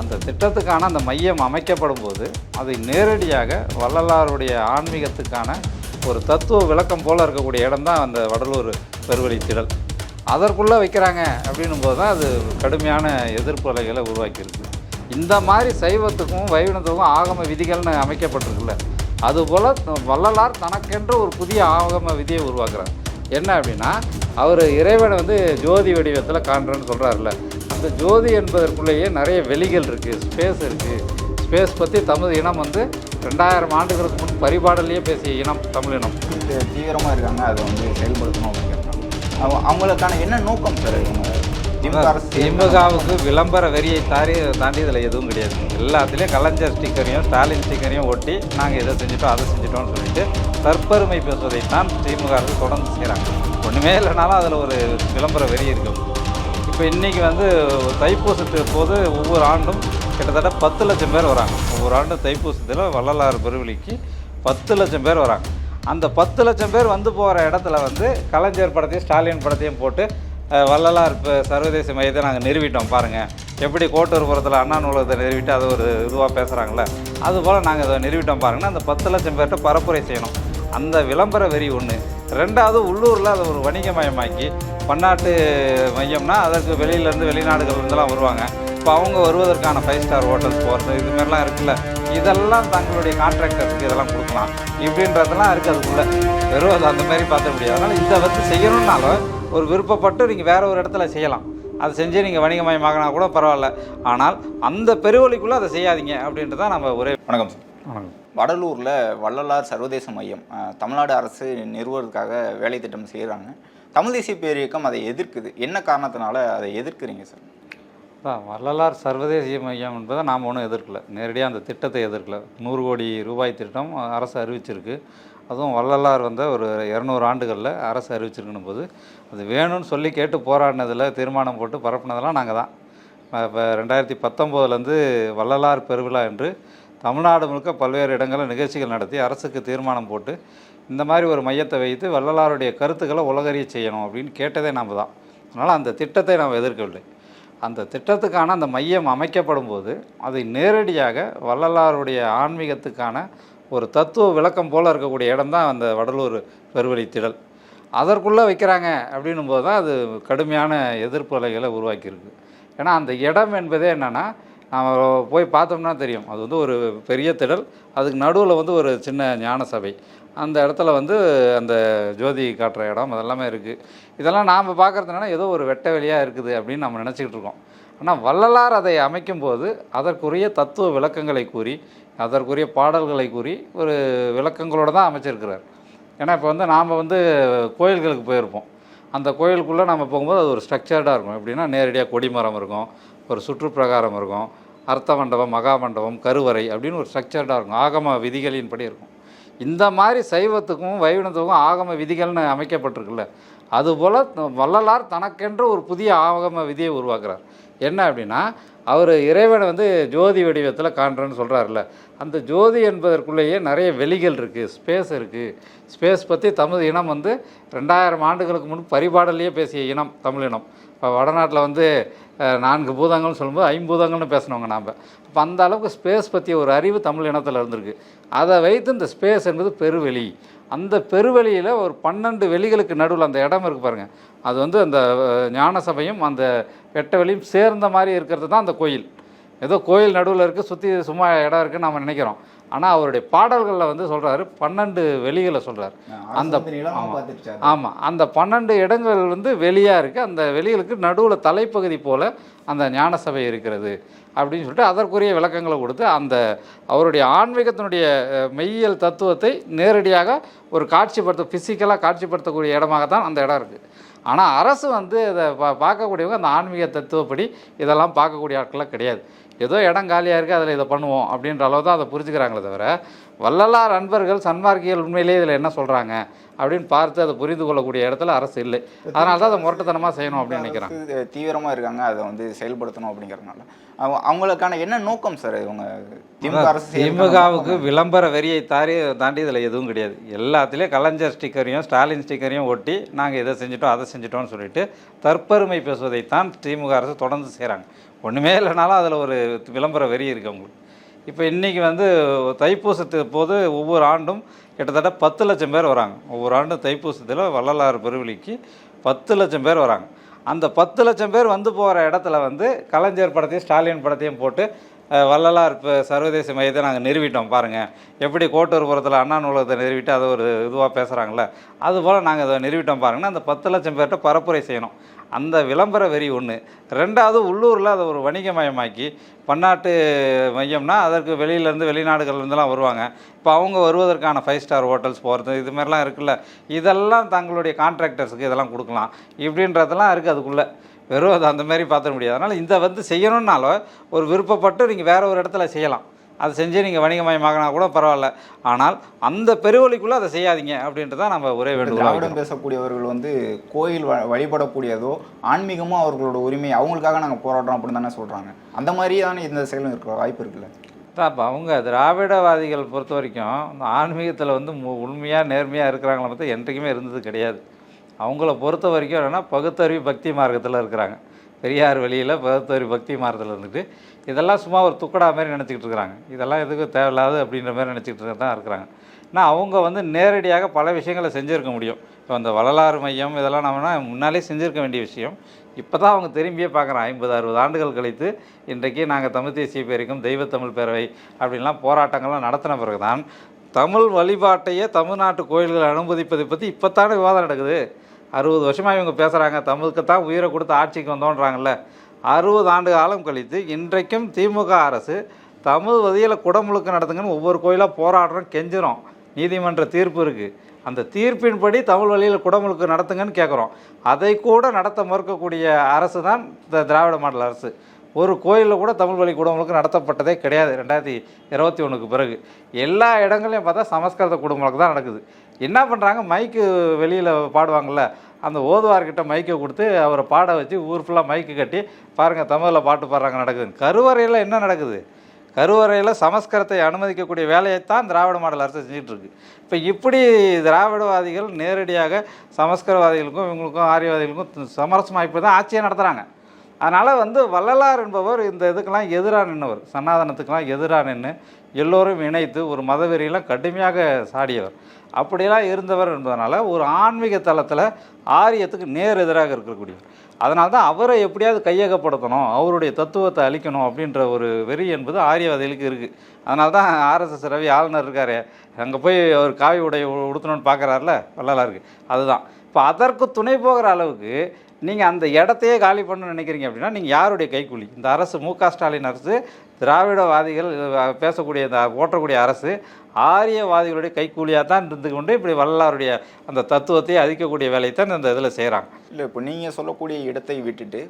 அந்த திட்டத்துக்கான அந்த மையம் அமைக்கப்படும் போது அதை நேரடியாக வள்ளலாருடைய ஆன்மீகத்துக்கான ஒரு தத்துவ விளக்கம் போல் இருக்கக்கூடிய இடம் தான் அந்த வடலூர் பெருவழி திடல். அதற்குள்ளே வைக்கிறாங்க அப்படின்னும் போது தான் அது கடுமையான எதிர்ப்பு அலைகளை உருவாக்கியிருக்கு. இந்த மாதிரி சைவத்துக்கும் வைணவத்துக்கும் ஆகம விதிகள்னு அமைக்கப்பட்டிருக்குல்ல. அதுபோல் வள்ளலார் தனக்கென்று ஒரு புதிய ஆகம விதியை உருவாக்குறார். என்ன அப்படின்னா அவர் இறைவனை வந்து ஜோதி வடிவத்தில் காண்றேன்னு சொல்கிறாருல்ல அந்த ஜோதி என்பதற்குள்ளேயே நிறைய வெளிகள் இருக்குது ஸ்பேஸ் இருக்குது ஸ்பேஸ் பற்றி தமிழ் இனம் வந்து ரெண்டாயிரம் ஆண்டுகளுக்கு முன் பரிபாடலையே பேசிய இனம் தமிழ் இனம். தீவிரமாக இருக்காங்க அதை வந்து செயல்படுத்தணும் அவங்க அவங்களுக்கான என்ன நோக்கம் சார் திமுகவுக்கு விளம்பர வெறியை தாண்டி தாண்டி இதில் எதுவும் கிடையாது. எல்லாத்துலேயும் கலைஞர் ஸ்டிக்கரையும் ஸ்டாலின் ஸ்டிக்கரையும் ஒட்டி நாங்கள் இதை செஞ்சிட்டோம் அதை செஞ்சிட்டோம்னு சொல்லிட்டு தற்பெருமை பேசுவதைத்தான் திமுக அரசு தொடர்ந்து செய்கிறாங்க ஒன்றுமே இல்லைனாலும் அதில் ஒரு விளம்பர வெறி இருக்கும் இப்போ இன்றைக்கி வந்து தைப்பூசத்துக்கு போது ஒவ்வொரு ஆண்டும் கிட்டத்தட்ட பத்து லட்சம் பேர் வராங்க. ஒவ்வொரு ஆண்டும் தைப்பூசத்தில் வள்ளலார் பெருவெளிக்கு பத்து லட்சம் பேர் வராங்க. அந்த பத்து லட்சம் பேர் வந்து போகிற இடத்துல வந்து கலைஞர் படத்தையும் ஸ்டாலின் படத்தையும் போட்டு வள்ளலார் இப்போ சர்வதேச மையத்தை நாங்கள் நிறுவிட்டோம் பாருங்கள் எப்படி கோட்டூர்புரத்தில் அண்ணா நூலகத்தை நிறுவிட்டு அது ஒரு இதுவாக பேசுகிறாங்களே அதுபோல் நாங்கள் அதை நிறுவிட்டோம் பாருங்கன்னா அந்த பத்து லட்சம் பேர்கிட்ட பரப்புரை செய்யணும். அந்த விளம்பர வெறி ஒன்று ரெண்டாவது உள்ளூரில் அதை ஒரு வணிகமயமாக்கி பன்னாட்டு மையம்னா அதற்கு வெளியிலேருந்து வெளிநாடுகள்லேருந்துலாம் வருவாங்க. இப்போ அவங்க வருவதற்கான ஃபைவ் ஸ்டார் ஹோட்டல்ஸ் போகிறது இது மாதிரிலாம் இருக்குல்ல இதெல்லாம் தங்களுடைய கான்ட்ராக்டர்ஸுக்கு இதெல்லாம் கொடுக்கலாம். இப்படின்றதெல்லாம் இருக்குது அதுக்குள்ளே. வெறும் அது அந்த மாதிரி பார்த்த முடியாது. அதனால் இதை வந்து செய்யணுன்னாலும் ஒரு விருப்பப்பட்டு நீங்கள் வேறு ஒரு இடத்துல செய்யலாம். அதை செஞ்சு நீங்கள் வணிகமயமாக்கினா கூட பரவாயில்ல. ஆனால் அந்த பெருவழிக்குள்ளே அதை செய்யாதீங்க அப்படின்ட்டு தான் நம்ம ஒரே வணக்கம் சார். வடலூரில் வள்ளலார் சர்வதேச மையம் தமிழ்நாடு அரசு நிறுவுவதற்காக வேலை திட்டம் செய்கிறாங்க தமிழ் தேசிய பேரியக்கம் அதை எதிர்க்குது. என்ன காரணத்தினால அதை எதிர்க்கிறீங்க சார்? அதான் வள்ளலார் சர்வதேசிய மையம் என்பதை நாம் ஒன்றும் எதிர்க்கல. நேரடியாக அந்த திட்டத்தை எதிர்க்கல. நூறு கோடி ரூபாய் திட்டம் அரசு அறிவிச்சிருக்கு. அதுவும் வள்ளலார் வந்த ஒரு இரநூறு ஆண்டுகளில் அரசு அறிவிச்சிருக்கணும் போது அது வேணும்னு சொல்லி கேட்டு போராடினதில் தீர்மானம் போட்டு பரப்புனதெல்லாம் நாங்கள் தான். இப்போ ரெண்டாயிரத்தி பத்தொம்போதுலேருந்து வள்ளலார் பெருவிழா என்று தமிழ்நாடு முழுக்க பல்வேறு இடங்களில் நிகழ்ச்சிகள் நடத்தி அரசுக்கு தீர்மானம் போட்டு இந்த மாதிரி ஒரு மையத்தை வைத்து வள்ளலாருடைய கருத்துக்களை உலகறிய செய்யணும் அப்படின்னு கேட்டதே நாம் தான். அதனால் அந்த திட்டத்தை நாம் எதிர்க்கவில்லை. அந்த திட்டத்துக்கான அந்த மையம் அமைக்கப்படும் போது அதை நேரடியாக வள்ளலாருடைய ஆன்மீகத்துக்கான ஒரு தத்துவ விளக்கம் போல் இருக்கக்கூடிய இடம் தான் அந்த வடலூர் பெருவழி திடல். அதற்குள்ளே வைக்கிறாங்க அப்படின்னும் போது தான் அது கடுமையான எதிர்ப்பு அலைகளை உருவாக்கியிருக்கு. ஏன்னா அந்த இடம் என்பதே என்னென்னா நாம் போய் பார்த்தோம்னா தெரியும். அது வந்து ஒரு பெரிய திடல். அதுக்கு நடுவில் வந்து ஒரு சின்ன ஞான சபை. அந்த இடத்துல வந்து அந்த ஜோதி காட்டுற இடம் அதெல்லாமே இருக்குது இதெல்லாம் நாம் பார்க்குறதுனால ஏதோ ஒரு வெட்ட வெளியாக இருக்குது அப்படின்னு நம்ம நினச்சிக்கிட்டு இருக்கோம். ஆனால் வள்ளலார் அதை அமைக்கும்போது அதற்குரிய தத்துவ விளக்கங்களை கூறி அதற்குரிய பாடல்களை கூறி ஒரு விளக்கங்களோடு தான் அமைச்சிருக்கிறார். ஏன்னா இப்போ வந்து நாம் வந்து கோயில்களுக்கு போயிருப்போம். அந்த கோயிலுக்குள்ளே நம்ம போகும்போது அது ஒரு ஸ்ட்ரக்சர்டாக இருக்கும். எப்படின்னா நேரடியாக கொடிமரம் இருக்கும் ஒரு சுற்றுப்பிரகாரம் இருக்கும் அர்த்த மண்டபம் மகா மண்டபம் கருவறை அப்படின்னு ஒரு ஸ்ட்ரக்சர்டாக இருக்கும். ஆகம விதிகளின்படி இருக்கும். இந்த மாதிரி சைவத்துக்கும் வைணத்துக்கும் ஆகம விதிகள்னு அமைக்கப்பட்டிருக்குல்ல. அதுபோல் வள்ளலார் தனக்கென்று ஒரு புதிய ஆகம விதியை உருவாக்குறார். என்ன அப்படின்னா அவர் இறைவனை வந்து ஜோதி வடிவத்தில் காண்றேன்னு சொல்கிறாருல்ல அந்த ஜோதி என்பதற்குள்ளேயே நிறைய வெளிகள் இருக்குது ஸ்பேஸ் இருக்குது ஸ்பேஸ் பற்றி தமிழ் இனம் வந்து ரெண்டாயிரம் ஆண்டுகளுக்கு முன் பரிபாடலையே பேசிய இனம் தமிழ் இனம். இப்போ வடநாட்டில் வந்து நான்கு பூதங்கள்னு சொல்லும்போது ஐம்பூதங்கள்னு பேசினவங்க நாம். அப்போ அந்த அளவுக்கு ஸ்பேஸ் பற்றிய ஒரு அறிவு தமிழ் இனத்தில் இருந்திருக்கு. அதை வைத்து இந்த ஸ்பேஸ் என்பது பெருவெளி. அந்த பெருவெளியில் ஒரு பன்னெண்டு வெளிகளுக்கு நடுவில் அந்த இடம் இருக்குது பாருங்கள் அது வந்து அந்த ஞான சபையும் அந்த வெட்ட வெளியும் சேர்ந்த மாதிரி இருக்கிறது தான் அந்த கோயில். ஏதோ கோயில் நடுவில் இருக்குது சுற்றி சும்மா இடம் இருக்குன்னு நம்ம நினைக்கிறோம். ஆனால் அவருடைய பாடல்களில் வந்து சொல்கிறாரு பன்னெண்டு வெளிகளை சொல்கிறார் அந்த ஆமா. ஆமாம் அந்த பன்னெண்டு இடங்கள் வந்து வெளியாக இருக்குது அந்த வெளிகளுக்கு நடுவில் தலைப்பகுதி போல் அந்த ஞான சபை இருக்கிறது அப்படின்னு சொல்லிட்டு அதற்குரிய விளக்கங்களை கொடுத்து அந்த அவருடைய ஆன்மீகத்தினுடைய மெய்யியல் தத்துவத்தை நேரடியாக ஒரு காட்சிப்படுத்த ஃபிசிக்கலாக காட்சிப்படுத்தக்கூடிய இடமாக தான் அந்த இடம் இருக்குது ஆனால் அரசு வந்து இதை பா பார்க்கக்கூடியவங்க அந்த ஆன்மீக தத்துவப்படி இதெல்லாம் பார்க்கக்கூடிய ஆட்களாக கிடையாது. ஏதோ இடம் காலியாக இருக்குது அதில் இதை பண்ணுவோம் அப்படின்ற அளவு தான் அதை புரிஞ்சுக்கிறாங்களே தவிர வள்ளலார் அன்பர்கள் சன்மார்க்கியல் உண்மையிலேயே இதில் என்ன சொல்கிறாங்க அப்படின்னு பார்த்து அதை புரிந்து கொள்ளக்கூடிய இடத்துல அரசு இல்லை. அதனால தான் அதை முரட்டுத்தனமாக செய்யணும் அப்படின்னு நினைக்கிறேன். தீவிரமாக இருக்காங்க அதை வந்து செயல்படுத்தணும் அப்படிங்கிறதுனால. அவங்க அவங்களுக்கான என்ன நோக்கம் சார் இவங்க திமுக அரசு திமுகவுக்கு விளம்பர வெறியை தாரி தாண்டி இதில் எதுவும் கிடையாது. எல்லாத்துலேயும் கலைஞர் ஸ்டிக்கரையும் ஸ்டாலின் ஸ்டிக்கரையும் ஒட்டி நாங்கள் இதை செஞ்சிட்டோம் அதை செஞ்சிட்டோம்னு சொல்லிட்டு தற்பெருமை பேசுவதைத்தான் திமுக அரசு தொடர்ந்து செய்கிறாங்க ஒன்றுமே இல்லைனாலும் அதில் ஒரு விளம்பர வெறி இருக்குது அவங்களுக்கு. இப்போ இன்றைக்கி வந்து தைப்பூசத்து போது ஒவ்வொரு ஆண்டும் கிட்டத்தட்ட பத்து லட்சம் பேர் வராங்க. ஒவ்வொரு ஆண்டும் தைப்பூசத்தில் வள்ளலார் பெருவெளிக்கு பத்து லட்சம் பேர் வராங்க. அந்த பத்து லட்சம் பேர் வந்து போகிற இடத்துல வந்து கலைஞர் படத்தையும் ஸ்டாலின் படத்தையும் போட்டு வள்ளலார் இப்போ சர்வதேச மையத்தை நாங்கள் நிறுவிட்டோம் பாருங்கள் எப்படி கோட்டூர்புரத்தில் அண்ணா நூலகத்தை நிறுவிட்டு அதை ஒரு இதுவாக பேசுகிறாங்களே அதுபோல் நாங்கள் அதை நிறுவிட்டோம் பாருங்கன்னா அந்த பத்து லட்சம் பேர்கிட்ட பரப்புரை செய்யணும். அந்த விளம்பர வெறி ஒன்று ரெண்டாவது உள்ளூரில் அதை ஒரு வணிகமயமாக்கி பன்னாட்டு மையம்னா அதற்கு வெளியிலேருந்து வெளிநாடுகள்லேருந்துலாம் வருவாங்க. இப்போ அவங்க வருவதற்கான ஃபைவ் ஸ்டார் ஹோட்டல்ஸ் போகிறது இது மாதிரிலாம் இருக்குல்ல. இதெல்லாம் தங்களுடைய கான்ட்ராக்டர்ஸுக்கு இதெல்லாம் கொடுக்கலாம். இப்படின்றதெல்லாம் இருக்குது அதுக்குள்ளே. வெறும் அது அந்த மாதிரி பார்த்துட முடியாது. அதனால் இந்த வந்து செய்யணுன்னால ஒரு விருப்பப்பட்டு நீங்கள் வேறு ஒரு இடத்துல செய்யலாம். அது செஞ்சு நீங்கள் வணிகமயமாக்கினா கூட பரவாயில்ல. ஆனால் அந்த பெருவழிக்குள்ளே அதை செய்யாதீங்க அப்படின்ட்டு தான் நம்ம ஒரே வேண்டுகோளாக திராவிடம் பேசக்கூடியவர்கள் வந்து கோயில் வழிபடக்கூடியதோ ஆன்மீகமும் அவர்களோட உரிமை அவங்களுக்காக நாங்கள் போராடுறோம் அப்படின்னு தானே சொல்கிறாங்க அந்த மாதிரியே தானே இந்த செயலும் இருக்க வாய்ப்பு இருக்குல்ல? அதான் இப்போ அவங்க திராவிடவாதிகள் பொறுத்த வரைக்கும் இந்த ஆன்மீகத்தில் வந்து உண்மையாக நேர்மையாக இருக்கிறாங்களா பார்த்தா என்றைக்குமே இருந்தது கிடையாது. அவங்கள பொறுத்த வரைக்கும் என்னென்னா பகுத்தறிவு பக்தி மார்க்கத்தில் இருக்கிறாங்க. பெரியார் வெளியில் பகுத்தறிவு பக்தி மார்க்கத்தில் இருந்துட்டு இதெல்லாம் சும்மா ஒரு துக்கடா மாதிரி நினச்சிக்கிட்டு இருக்கிறாங்க. இதெல்லாம் எதுக்கும் தேவையில்லாது அப்படின்ற மாதிரி நினச்சிக்கிட்டு தான் இருக்கிறாங்க. ஆனால் அவங்க வந்து நேரடியாக பல விஷயங்களை செஞ்சுருக்க முடியும். இப்போ அந்த வள்ளலார் மையம் இதெல்லாம் நம்மனா முன்னாலே செஞ்சுருக்க வேண்டிய விஷயம். இப்போ தான் அவங்க திரும்பியே பார்க்குறோம் ஐம்பது அறுபது ஆண்டுகள் கழித்து இன்றைக்கு நாங்கள் தமிழ் தேசிய பேருக்கும் தெய்வத்தமிழ் பேரவை அப்படின்லாம் போராட்டங்கள்லாம் நடத்தின பிறகு தான் தமிழ் வழிபாட்டையே தமிழ்நாட்டு கோயில்கள் அனுமதிப்பதை பற்றி இப்போ தானே விவாதம் நடக்குது. அறுபது வருஷமாக இவங்க பேசுகிறாங்க தமிழுக்கு தான் உயிரை கொடுத்து ஆட்சிக்கு வந்தோன்றாங்கல்ல. அறுபது ஆண்டு காலம் கழித்து இன்றைக்கும் திமுக அரசு தமிழ் வதியில் குடமுழுக்கு நடத்துங்கன்னு ஒவ்வொரு கோயிலாக போராடுறோம் கெஞ்சுறோம். நீதிமன்ற தீர்ப்பு இருக்குது அந்த தீர்ப்பின்படி தமிழ் வழியில் குடமுழுக்கு நடத்துங்கன்னு கேட்குறோம் அதை கூட நடத்த மறுக்கக்கூடிய அரசு தான் இந்த திராவிட மாடல் அரசு. ஒரு கோயிலில் கூட தமிழ் வழி குடமுழுக்கு நடத்தப்பட்டதே கிடையாது ரெண்டாயிரத்தி இருபத்தி ஒன்றுக்கு பிறகு. எல்லா இடங்களையும் பார்த்தா சமஸ்கிருத குடமுழுக்கு தான் நடக்குது. என்ன பண்ணுறாங்க மைக்கு வெளியில் பாடுவாங்கள்ல அந்த ஓதுவார்கிட்ட மைக்கை கொடுத்து அவரை பாட வச்சு ஊர் ஃபுல்லாக மைக்கு கட்டி பாருங்கள் தமிழில் பாட்டு பாடுறாங்க நடக்குது கருவறையில் என்ன நடக்குது? கருவறையில் சமஸ்கிருதத்தை அனுமதிக்கக்கூடிய வேலையைத்தான் திராவிட மாடல் அரசு செஞ்சுட்டு இப்போ இப்படி திராவிடவாதிகள் நேரடியாக சமஸ்கிருதவாதிகளுக்கும் இவங்களுக்கும் ஆரியவாதிகளுக்கும் சமரசமாக இப்போ தான் ஆட்சியை நடத்துகிறாங்க அதனால் வந்து வள்ளலார் என்பவர் இந்த இதுக்கெல்லாம் எதிராக நின்றவர் சனாதனத்துக்கெல்லாம் எதிராக நின்று எல்லோரும் இணைத்து ஒரு மதவெறியெல்லாம் கடுமையாக சாடியவர். அப்படியெல்லாம் இருந்தவர் என்பதனால ஒரு ஆன்மீக தளத்தில் ஆரியத்துக்கு நேர் எதிராக இருக்கக்கூடியவர். அதனால தான் அவரை எப்படியாவது கையகப்படுத்தணும் அவருடைய தத்துவத்தை அழிக்கணும் அப்படின்ற ஒரு வெறி என்பது ஆரியவாதிகளுக்கு இருக்குது அதனால தான் ஆர்எஸ்எஸ் ரவி ஆளுநர் இருக்கார். அங்கே போய் அவர் காவி உடை உடுத்தணும்னு பார்க்குறாருல வள்ளலாருக்கு. அதுதான். இப்போ அதற்கு துணை போகிற அளவுக்கு நீங்கள் அந்த இடத்தையே காலி பண்ணணும்னு நினைக்கிறீங்க அப்படின்னா நீங்கள் யாருடைய கைக்கூலி? இந்த அரசு மு க ஸ்டாலின் அரசு திராவிடவாதிகள் பேசக்கூடிய இந்த ஓட்டக்கூடிய அரசு ஆரியவாதிகளுடைய கைக்கூலியாக தான் இருந்து கொண்டு இப்படி வள்ளலாருடைய அந்த தத்துவத்தை அதிக்கக்கூடிய வேலையை தான் இந்த இதில் செய்கிறாங்க இல்லை இப்போ நீங்கள் சொல்லக்கூடிய இடத்தை விட்டுட்டு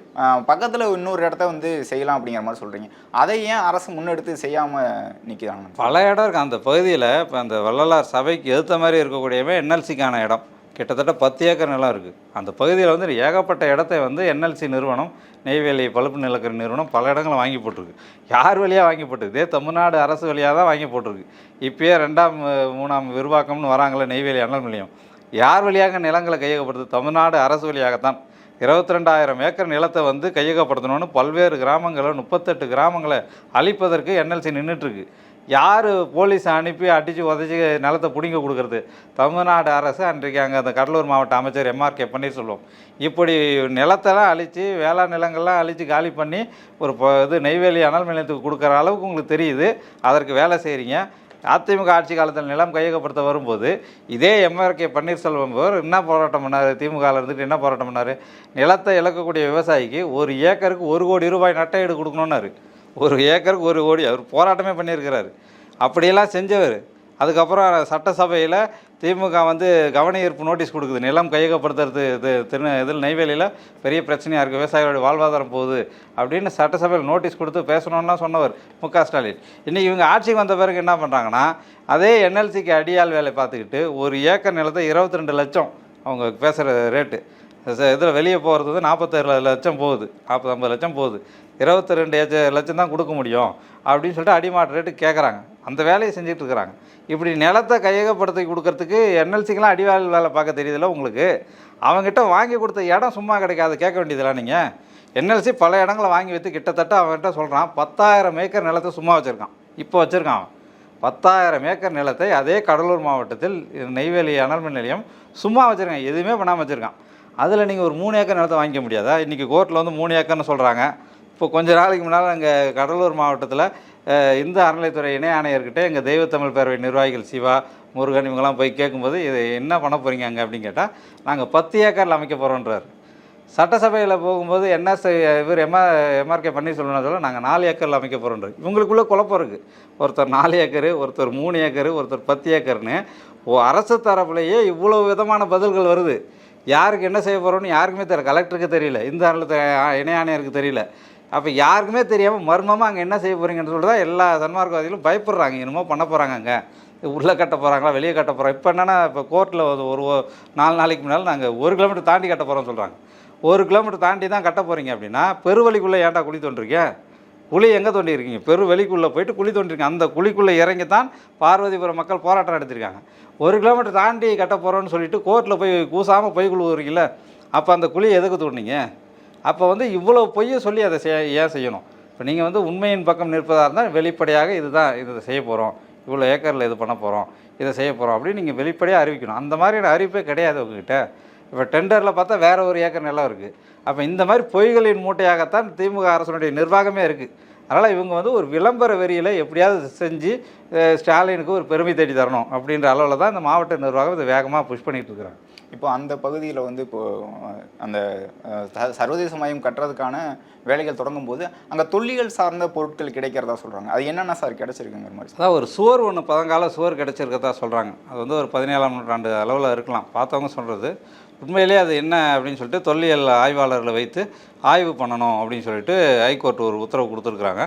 பக்கத்தில் இன்னொரு இடத்த வந்து செய்யலாம் அப்படிங்கிற மாதிரி சொல்கிறீங்க அதை ஏன் அரசு முன்னெடுத்து செய்யாமல் நிற்கிறாங்க பல இடம் இருக்குது அந்த பகுதியில் இப்போ அந்த வள்ளலார் சபைக்கு எதிர்த்த மாதிரி இருக்கக்கூடியவே என்எல்சிக்கான இடம். கிட்டத்தட்ட பத்து ஏக்கர் நிலம் இருக்குது அந்த பகுதியில் வந்து ஏகப்பட்ட இடத்த வந்து என்எல்சி நிறுவனம் நெய்வேலி பழுப்பு நிலக்கரி நிறுவனம் பல இடங்களை வாங்கி போட்டிருக்கு. யார் வழியாக வாங்கி போட்டிருக்கு? இதே தமிழ்நாடு அரசு வழியாக தான் வாங்கி போட்டிருக்கு. இப்போயே ரெண்டாம் மூணாம் விரிவாக்கம்னு வராங்களே நெய்வேலி அனல் நிலையம் யார் வழியாக நிலங்களை கையகப்படுத்து தமிழ்நாடு அரசு வழியாகத்தான். இருபத்தி ரெண்டாயிரம் ஏக்கர் நிலத்தை வந்து கையகப்படுத்தணும்னு பல்வேறு கிராமங்களை முப்பத்தெட்டு கிராமங்களை அழிப்பதற்கு என்எல்சி நின்றுட்டுருக்கு யார் போலீஸ் அனுப்பி அடித்து உதச்சி நிலத்தை பிடிங்க கொடுக்குறது? தமிழ்நாடு அரசு அன்றைக்கு அங்கே அந்த கடலூர் மாவட்ட அமைச்சர் எம்ஆர்கே பன்னீர்செல்வம். இப்படி நிலத்தெல்லாம் அழித்து வேளாண் நிலங்கள்லாம் அழித்து காலி பண்ணி ஒரு இது நெய்வேலி அனல் நிலையத்துக்கு கொடுக்குற அளவுக்கு உங்களுக்கு தெரியுது. அதற்கு வேலை செய்கிறீங்க அதிமுக ஆட்சி காலத்தில் நிலம் கையகப்படுத்த வரும்போது இதே எம்ஆர்கே பன்னீர்செல்வம் அவர் என்ன போராட்டம் பண்ணார்? திமுகவில் இருந்துட்டு என்ன போராட்டம் பண்ணார்? நிலத்தை இழக்கக்கூடிய விவசாயிக்கு ஒரு ஏக்கருக்கு ஒரு கோடி ரூபாய் நட்டையீடு கொடுக்கணுன்னாரு ஒரு ஏக்கருக்கு ஒரு கோடி. அவர் போராட்டமே பண்ணியிருக்கிறாரு. அப்படியெல்லாம் செஞ்சவர். அதுக்கப்புறம் சட்டசபையில் திமுக வந்து கவன ஈர்ப்பு நோட்டீஸ் கொடுக்குது. நிலம் கையகப்படுத்துறது இது திரு இதில் நெய்வேலியில் பெரிய பிரச்சனையாக இருக்குது விவசாயிகளுடைய வாழ்வாதாரம் போகுது அப்படின்னு சட்டசபையில் நோட்டீஸ் கொடுத்து பேசணும்லாம் சொன்னவர் மு க ஸ்டாலின். இன்றைக்கி இவங்க ஆட்சிக்கு வந்த பிறகு என்ன பண்ணுறாங்கன்னா அதே என்எல்சிக்கு அடியால் வேலை பார்த்துக்கிட்டு ஒரு ஏக்கர் நிலத்தை இருபத்தி ரெண்டு லட்சம் அவங்க பேசுகிற ரேட்டு. இதில் வெளியே போகிறது வந்து நாற்பத்தேழு லட்சம் போகுது. நாற்பது ஐம்பது லட்சம் போகுது. இருபத்தி ரெண்டு லட்சம் தான் கொடுக்க முடியும் அப்படின்னு சொல்லிட்டு அடிமாட்டு ரேட்டு கேட்குறாங்க அந்த வேலையை செஞ்சுட்டு இருக்கிறாங்க. இப்படி நிலத்தை கையகப்படுத்தி கொடுக்கறதுக்கு என்எல்சிக்கெலாம் அடிவாள் வேலை பார்க்க தெரியுதுல்ல உங்களுக்கு? அவங்ககிட்ட வாங்கி கொடுத்த இடம் சும்மா கிடைக்காது. கேட்க வேண்டியதில்ல நீங்கள் என்எல்சி பல இடங்களை வாங்கி வைத்து கிட்டத்தட்ட அவன்கிட்ட சொல்கிறான் பத்தாயிரம் ஏக்கர் நிலத்தை சும்மா வச்சுருக்கான். இப்போ வச்சுருக்கான் அவன். பத்தாயிரம் ஏக்கர் நிலத்தை அதே கடலூர் மாவட்டத்தில் நெய்வேலி அனல் மின் நிலையம் சும்மா வச்சுருக்கான் எதுவுமே பண்ணாமல் வச்சுருக்கான். அதில் நீங்கள் ஒரு மூணு ஏக்கர் நிலத்தை வாங்கிக்க முடியாதா? இன்றைக்கி கோர்ட்டில் வந்து மூணு ஏக்கர்னு சொல்கிறாங்க இப்போ கொஞ்ச நாளைக்கு முன்னால் அங்கே கடலூர் மாவட்டத்தில் இந்து அறநிலைத்துறை இணை ஆணையர்கிட்ட எங்கள் தெய்வத்தமிழ் பேரவை நிர்வாகிகள் சிவா முருகன் இவங்கெல்லாம் போய் கேட்கும்போது இது என்ன பண்ண போகிறீங்க அங்கே? அப்படின்னு கேட்டால் நாங்கள் பத்து ஏக்கரில் அமைக்க போகிறோன்றார் சட்டசபையில் போகும்போது என்ன இவர் எம்ஆர் எம்ஆர்கே பன்னீர்செல்வம் சொல்ல நாங்கள் நாலு ஏக்கரில் அமைக்க போகிறோன்றது இவங்களுக்குள்ளே குழப்பம் இருக்குது ஒருத்தர் நாலு ஏக்கரு ஒருத்தர் மூணு ஏக்கரு ஒருத்தர் பத்து ஏக்கர்னு ஓ அரசு தரப்புலேயே இவ்வளோ விதமான பதில்கள் வருது. யாருக்கு என்ன செய்ய போகிறோன்னு யாருக்குமே தெரியல. கலெக்டருக்கு தெரியல. இந்த இணை ஆணையருக்கு தெரியல. அப்போ யாருக்குமே தெரியாமல் மர்மமாக அங்கே என்ன செய்ய போகிறீங்கன்னு சொல்லிட்டு தான் எல்லா சன்மார்க்கவாதிகளும் பயப்படுறாங்க. என்னமோ பண்ண போகிறாங்க அங்கே. உள்ளே கட்ட போகிறாங்களா வெளியே கட்ட போகிறோம் இப்போ என்னென்னா இப்போ கோர்ட்டில் ஒரு நாலு நாளைக்கு முன்னால் நாங்கள் ஒரு கிலோமீட்டர் தாண்டி கட்ட போகிறோம்னு சொல்கிறாங்க ஒரு கிலோமீட்டர் தாண்டி தான் கட்ட போகிறீங்க அப்படின்னா பெருவழிக்குள்ளே ஏன்டா குழி தோன்றிருக்கேன் குழி எங்கே தோண்டியிருக்கீங்க? பெருவெளிக்குள்ளே போயிட்டு குழி தோண்டிருக்கீங்க அந்த குழிக்குள்ளே இறங்கி தான் பார்வதிபுரம் மக்கள் போராட்டம் நடத்திருக்காங்க ஒரு கிலோமீட்டர் தாண்டி கட்ட போகிறோன்னு சொல்லிட்டு கோர்ட்டில் போய் கூசாமல் பொய் குழுவுறீங்கள அப்போ அந்த குழியை எதுக்கு தோண்டிங்க அப்போ வந்து இவ்வளோ பொய்யை சொல்லி அதை செய் ஏன் செய்யணும்? இப்போ நீங்கள் வந்து உண்மையின் பக்கம் நிற்பதாக இருந்தால் வெளிப்படையாக இதுதான் இதை செய்ய போகிறோம் இவ்வளோ ஏக்கரில் இது பண்ண போகிறோம் இதை செய்ய போகிறோம் அப்படின்னு நீங்கள் வெளிப்படையாக அறிவிக்கணும். அந்த மாதிரியான அறிவிப்பே கிடையாது உங்ககிட்ட. இப்போ டெண்டரில் பார்த்தா வேறு ஒரு ஏக்கர் நிலம் இருக்குது அப்போ இந்த மாதிரி பொய்களின் மூட்டையாகத்தான் திமுக அரசனுடைய நிர்வாகமே இருக்குது அதனால் இவங்க வந்து ஒரு விளம்பர வெறியில் எப்படியாவது செஞ்சு ஸ்டாலினுக்கு ஒரு பெருமை தேடி தரணும் அப்படின்ற அளவில் தான் இந்த மாவட்ட நிர்வாகம் இதை வேகமாக புஷ் பண்ணிகிட்டு இருக்கிறாங்க. இப்போ அந்த பகுதியில் வந்து இப்போ அந்த சர்வதேச மையம் கட்டுறதுக்கான வேலைகள் தொடங்கும் போது அங்கே தொல்லியல் சார்ந்த பொருட்கள் கிடைக்கிறதா சொல்கிறாங்க அது என்னென்ன சார் கிடைச்சிருக்குங்கிற மாதிரி அதான் ஒரு சுவர் ஒன்று பழங்கால சுவர் கிடச்சிருக்கதா சொல்கிறாங்க அது வந்து ஒரு பதினேழாம் நூற்றாண்டு அளவில் இருக்கலாம். பார்த்தவங்க சொல்கிறது உண்மையிலே அது என்ன அப்படின்னு சொல்லிட்டு தொல்லியல் ஆய்வாளர்களை வைத்து ஆய்வு பண்ணணும் அப்படின்னு சொல்லிட்டு ஹைகோர்ட் ஒரு உத்தரவு கொடுத்துருக்குறாங்க.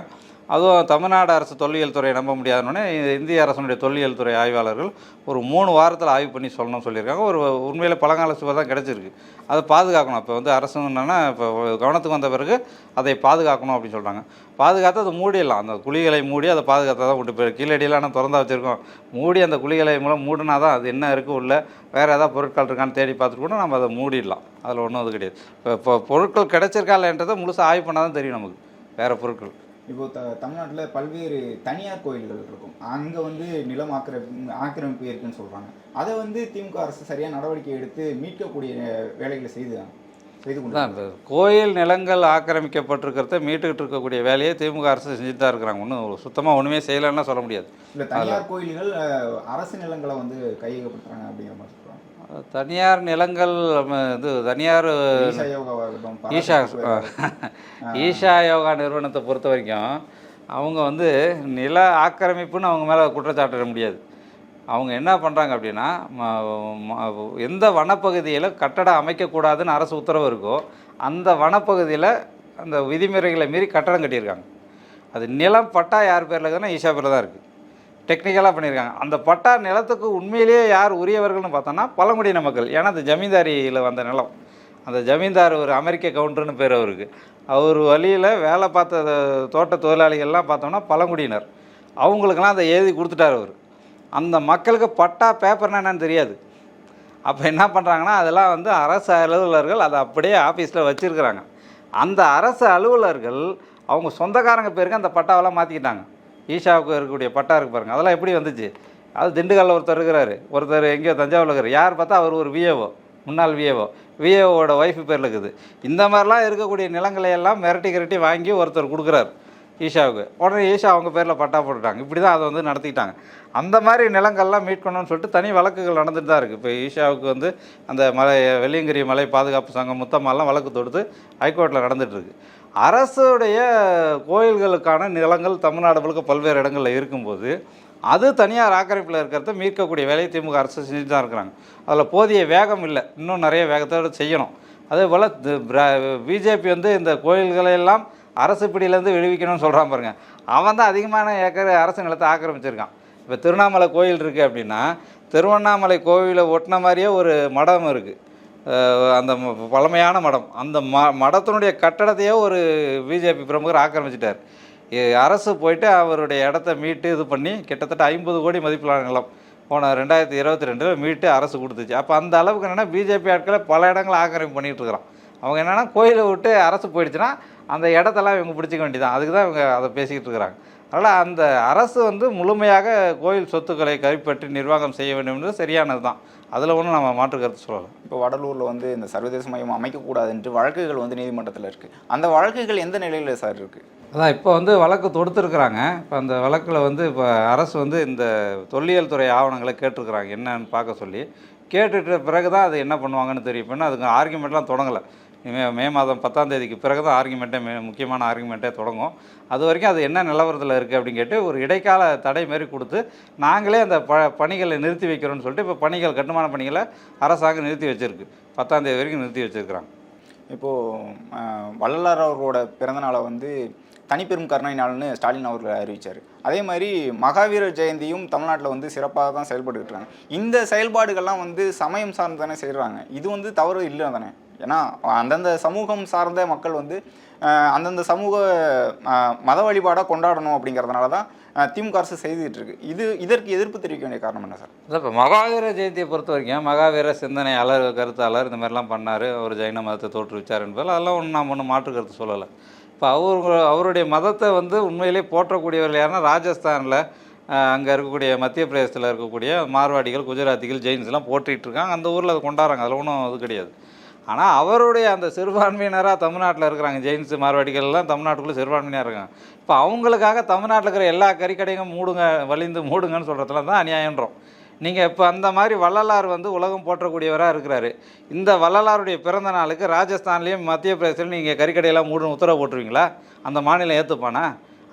அதுவும் தமிழ்நாடு அரசு தொல்லியல் துறையை நம்ப முடியாதுன்னொடனே இந்திய அரசனுடைய தொல்லியல் துறை ஆய்வாளர்கள் ஒரு மூணு வாரத்தில் ஆய்வு பண்ணி சொல்லணும்னு சொல்லியிருக்காங்க. ஒரு உண்மையில் பழங்கால சுவர் தான் கிடச்சிருக்கு. அதை பாதுகாக்கணும். இப்போ வந்து அரசு என்னென்னா இப்போ கவனத்துக்கு வந்த பிறகு அதை பாதுகாக்கணும் அப்படின்னு சொல்கிறாங்க பாதுகாத்து அதை மூடிடலாம். அந்த குழிகளை மூடி அதை பாதுகாத்தா தான் விட்டு இப்போ கீழடியெல்லாம் நான் திறந்தா வச்சுருக்கோம். மூடி அந்த குழிகளை மூலம் மூடினா தான் அது என்ன இருக்குது உள்ள வேறு ஏதாவது பொருட்கள் இருக்கான்னு தேடி பார்த்துட்டு கூட நம்ம அதை மூடிடலாம். அதில் ஒன்றும் அது கிடையாது. இப்போ இப்போ பொருட்கள் கிடச்சிருக்கா இல்லைன்றதை முழுசாக ஆய்வு பண்ணால் தான் தெரியும் நமக்கு. வேறு பொருட்கள். இப்போ த தமிழ்நாட்டில் பல்வேறு தனியார் கோயில்கள் இருக்கும். அங்கே வந்து நிலம் ஆக்கிரமி ஆக்கிரமிப்பு இருக்குன்னு சொல்கிறாங்க அதை வந்து திமுக அரசு சரியாக நடவடிக்கை எடுத்து மீட்கக்கூடிய வேலைகளை செய்து செய்து கொண்டு கோயில் நிலங்கள் ஆக்கிரமிக்கப்பட்டிருக்கிறத மீட்டுக்கிட்டு இருக்கக்கூடிய வேலையை திமுக அரசு செஞ்சுட்டு தான் இருக்கிறாங்க ஒன்றும் சுத்தமாக ஒன்றுமே செய்யலைன்னா சொல்ல முடியாது இல்லை தனியார் கோயில்கள் அரசு நிலங்களை வந்து கையகப்படுத்துறாங்க அப்படிங்கிற மாதிரி சொல்கிறாங்க தனியார் நிலங்கள் இது தனியார் ஈஷா ஈஷா யோகா நிறுவனத்தை பொறுத்த வரைக்கும் அவங்க வந்து நில ஆக்கிரமிப்புன்னு அவங்க மேலே குற்றச்சாட்டிட முடியாது அவங்க என்ன பண்ணுறாங்க அப்படின்னா எந்த வனப்பகுதியில் கட்டடம் அமைக்கக்கூடாதுன்னு அரசு உத்தரவு இருக்கோ அந்த வனப்பகுதியில் அந்த விதிமுறைகளை மீறி கட்டடம் கட்டியிருக்காங்க. அது நிலம் பட்டா யார் பேரில் இருக்குதுன்னா ஈஷா பேரில் தான் இருக்குது டெக்னிக்கலாக பண்ணியிருக்காங்க. அந்த பட்டா நிலத்துக்கு உண்மையிலேயே யார் உரியவர்கள்னு பார்த்தோன்னா பழங்குடியின மக்கள். ஏன்னா அந்த ஜமீன்தாரியில் வந்த நிலம். அந்த ஜமீன்தார் ஒரு அமெரிக்க கவுண்டர்னு பேர் அவருக்கு. அவர் வழியில் வேலை பார்த்த தோட்ட தொழிலாளிகள்லாம் பார்த்தோம்னா பழங்குடியினர். அவங்களுக்கெல்லாம் அதை எழுதி கொடுத்துட்டார் அவர். அந்த மக்களுக்கு பட்டா பேப்பர்னா என்னன்னு தெரியாது. அப்போ என்ன பண்ணுறாங்கன்னா அதெல்லாம் வந்து அரசு அலுவலர்கள் அதை அப்படியே ஆஃபீஸில் வச்சுருக்கிறாங்க. அந்த அரசு அலுவலர்கள் அவங்க சொந்தக்காரங்க பேருக்கு அந்த பட்டாவெல்லாம் மாற்றிக்கிட்டாங்க ஈஷாவுக்கு இருக்கக்கூடிய பட்டா இருக்கு பாருங்கள் அதெல்லாம் எப்படி வந்துச்சு? அது திண்டுக்கல்ல ஒருத்தர் இருக்கிறாரு. ஒருத்தர் எங்கேயோ தஞ்சாவூரில் இருக்கிறார். யார் பார்த்தா அவர் ஒரு விஏஓ முன்னாள் விஏஓ விஏஓட ஒய்ஃபு பேரில் இருக்குது. இந்த மாதிரிலாம் இருக்கக்கூடிய நிலங்களை எல்லாம் மிரட்டி கிரட்டி வாங்கி ஒருத்தர் கொடுக்குறாரு. ஈஷாவுக்கு. உடனே ஈஷா அவங்க பேரில் பட்டா போட்டுட்டாங்க. இப்படி தான் அதை வந்து நடத்திக்கிட்டாங்க. அந்த மாதிரி நிலங்கள்லாம் மீட்கணும்னு சொல்லிட்டு தனி வழக்குகள் நடந்துட்டு தான் இருக்குது இப்போ ஈஷாவுக்கு வந்து அந்த மலை வெள்ளியங்கிரி மலை பாதுகாப்பு சங்கம் முத்தம்மாலாம் வழக்கு தொடுத்து ஹைகோர்ட்டில் நடந்துகிட்ருக்கு அரசுடைய கோயில்களுக்கான நிலங்கள் தமிழ்நாடு முழுக்க பல்வேறு இடங்களில் இருக்கும்போது அது தனியார் ஆக்கிரமிப்பில் இருக்கிறத மீட்கக்கூடிய வேலையை திமுக அரசு செஞ்சுட்டு தான் இருக்கிறாங்க. அதில் போதிய வேகம் இல்லை. இன்னும் நிறைய வேகத்தோடு செய்யணும். அதே போல் பிஜேபி வந்து இந்த கோயில்களையெல்லாம் அரசு பிடியிலேருந்து விடுவிக்கணும்னு சொல்கிறான் பாருங்க. அவன் தான் அதிகமான ஏக்கர் அரசு நிலத்தை ஆக்கிரமிச்சிருக்கான். இப்போ திருவண்ணாமலை கோயில் இருக்குது அப்படின்னா திருவண்ணாமலை கோவிலை ஒட்டின மாதிரியே ஒரு மடம் இருக்குது அந்த பழமையான மடம். அந்த ம மடத்தினுடைய கட்டடத்தையே ஒரு பிஜேபி பிரமுகர் ஆக்கிரமிச்சிட்டார். அரசு போயிட்டு அவருடைய இடத்த மீட்டு இது பண்ணி கிட்டத்தட்ட ஐம்பது கோடி மதிப்பிலான நிலம் போன ரெண்டாயிரத்தி இருபத்தி ரெண்டில் மீட்டு அரசு கொடுத்துச்சு. அப்போ அந்த அளவுக்கு என்னென்னா பிஜேபி ஆட்களை பல இடங்களை ஆக்கிரமிப்பு பண்ணிகிட்ருக்குறான் அவங்க என்னென்னா கோயிலை விட்டு அரசு போயிடுச்சுன்னா அந்த இடத்தெல்லாம் இவங்க பிடிச்சிக்க வேண்டியதான் அதுக்கு தான் இவங்க அதை பேசிக்கிட்டு இருக்கிறாங்க. அதனால் அந்த அரசு வந்து முழுமையாக கோயில் சொத்துக்களை கைப்பற்றி நிர்வாகம் செய்ய வேண்டும் என்பது சரியானது தான். அதில் ஒன்றும் நம்ம மாற்று கருத்து சொல்லலாம். இப்போ வடலூரில் வந்து இந்த சர்வதேச மையம் அமைக்கக்கூடாதுன்ட்டு வழக்குகள் வந்து நீதிமன்றத்தில் இருக்குது அந்த வழக்குகள் எந்த நிலையில் சார் இருக்குது அதான் இப்போ வந்து வழக்கு தொடுத்துருக்குறாங்க. இப்போ அந்த வழக்கில் வந்து இப்போ அரசு வந்து இந்த தொல்லியல் துறை ஆவணங்களை கேட்டிருக்கிறாங்க. என்னன்னு பார்க்க சொல்லி. கேட்டுட்ட பிறகு தான் அது என்ன பண்ணுவாங்கன்னு தெரியும். இப்போ அதுக்கு ஆர்குமெண்ட்லாம் தொடங்கலை. மே மே மாதம் பத்தாம் தேதிக்கு பிறகு தான் ஆர்குமெண்ட்டே மே முக்கியமான ஆர்குமெண்ட்டே தொடங்கும். அது வரைக்கும் அது என்ன நிலவரத்தில் இருக்குது அப்படின்னு கேட்டு ஒரு இடைக்கால தடை மாரி கொடுத்து நாங்களே அந்த ப பணிகளை நிறுத்தி வைக்கிறோம்னு சொல்லிட்டு இப்போ பணிகள் கட்டுமான பணிகளை அரசாங்கம் நிறுத்தி வச்சுருக்கு. பத்தாம் தேதி வரைக்கும் நிறுத்தி வச்சிருக்கிறாங்க. இப்போது வள்ளலார் அவர்களோட பிறந்தநாளை வந்து தனிப்பெரும் கருணை நாள்னு ஸ்டாலின் அவர்கள் அறிவித்தார் அதே மாதிரி மகாவீரர் ஜெயந்தியும் தமிழ்நாட்டில் வந்து சிறப்பாக தான் செயல்பட்டுக்கிட்டு இருக்காங்க. இந்த செயல்பாடுகள்லாம் வந்து சமயம் சார்ந்து தானே செய்கிறாங்க இது வந்து தவறு இல்லை தானே? ஏன்னா அந்தந்த சமூகம் சார்ந்த மக்கள் வந்து அந்தந்த சமூக மத வழிபாடாக கொண்டாடணும் அப்படிங்கிறதுனால தான் திமுக அரசு செய்துகிட்டு இருக்கு இது இதற்கு எதிர்ப்பு தெரிவிக்க வேண்டிய காரணம் என்ன சார்? இல்லை இப்போ மகாவீர ஜெயந்தியை பொறுத்த வரைக்கும் மகாவீர சிந்தனையாளர் கருத்தாளர் இந்த மாதிரிலாம் பண்ணார். அவர் ஜெயின மதத்தை தோற்றுவிச்சார் என்பதால் அதெல்லாம் ஒன்றும் நாம் ஒன்றும் மாற்று கருத்து சொல்லலை. இப்போ அவர் அவருடைய மதத்தை வந்து உண்மையிலே போற்றக்கூடியவர்கள் யாருன்னா ராஜஸ்தானில் அங்கே இருக்கக்கூடிய மத்திய பிரதேசத்தில் இருக்கக்கூடிய மார்வாடிகள் குஜராத்திகள் ஜெயின்ஸ்லாம் போட்டிகிட்டு இருக்காங்க. அந்த ஊரில் அதை கொண்டாடுறாங்க. அதில் ஒன்றும் அது கிடையாது. ஆனால் அவருடைய அந்த சிறுபான்மையினராக தமிழ்நாட்டில் இருக்கிறாங்க. ஜெயின்ஸ் மார்வாடிகள்லாம் தமிழ்நாட்டுக்குள்ளே சிறுபான்மையினர் இருக்காங்க. இப்போ அவங்களுக்காக தமிழ்நாட்டில் இருக்கிற எல்லா கறிக்கடையும் மூடுங்க வலிந்து மூடுங்கன்னு சொல்கிறதுல தான் அநியாயன்றோம் நீங்கள் இப்போ அந்த மாதிரி வள்ளலார் வந்து உலகம் போற்றக்கூடியவராக இருக்கிறாரு. இந்த வள்ளலாருடைய பிறந்த நாளுக்கு ராஜஸ்தான்லேயும் மத்திய பிரதேசத்துலையும் நீங்கள் கறிக்கடையெல்லாம் மூடணும் உத்தரவு போட்டுருவீங்களா? அந்த மாநிலம் ஏற்றுப்பானா